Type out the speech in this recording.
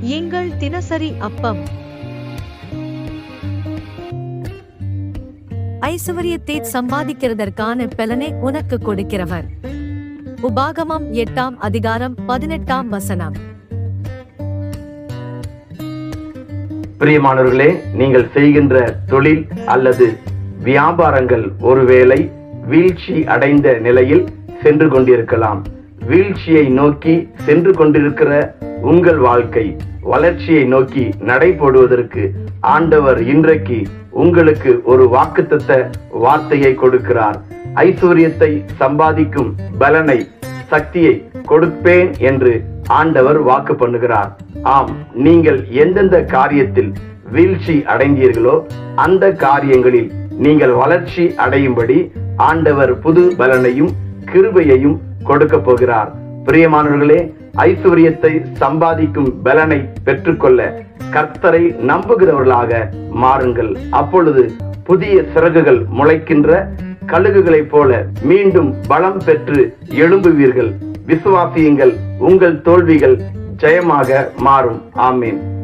எங்கள் தினசரி அப்பம். ஐஸ்வர்யத்தை சம்பாதிக்கிறதற்கான பலனை உனக்கு கொடுக்கிறவர். உபாகமம் எட்டாம் அதிகாரம் பதினெட்டாம் வசனம். பிரியமானவர்களே நீங்கள் செய்கின்ற தொழில் அல்லது வியாபாரங்கள் ஒருவேளை வீழ்ச்சி அடைந்த நிலையில் சென்று கொண்டிருக்கலாம். வீழ்ச்சியை நோக்கி சென்று கொண்டிருக்கிற உங்கள் வாழ்க்கை வளர்ச்சியை நோக்கி நடைபோடுவதற்கு ஆண்டவர் இன்றைக்கு உங்களுக்கு ஒரு வாக்குத்தத்த வார்த்தையை கொடுக்கிறார். ஐஸ்வர்யத்தை சம்பாதிக்கும் பலனை சக்தியை கொடுப்பேன் என்று ஆண்டவர் வாக்கு பண்ணுகிறார். ஆம் நீங்கள் எந்தெந்த காரியத்தில் வீழ்ச்சி அடைந்தீர்களோ அந்த காரியங்களில் நீங்கள் வளர்ச்சி அடையும்படி ஆண்டவர் புது பலனையும் கிருபையையும் கொடுக்க போகிறார். பிரியமானவர்களே ஐஸ்வர்யத்தை சம்பாதிக்கும் பலனை பெற்றுக்கொள்ள கர்த்தரை நம்புகிறவர்களாக மாறுங்கள். அப்பொழுது புதிய சிறகுகள் முளைக்கின்ற கழுகுகளைப் போல மீண்டும் பலம் பெற்று எழும்புவீர்கள். விசுவாசியுங்கள் உங்கள் தோல்விகள் ஜெயமாக மாறும். ஆமீன்.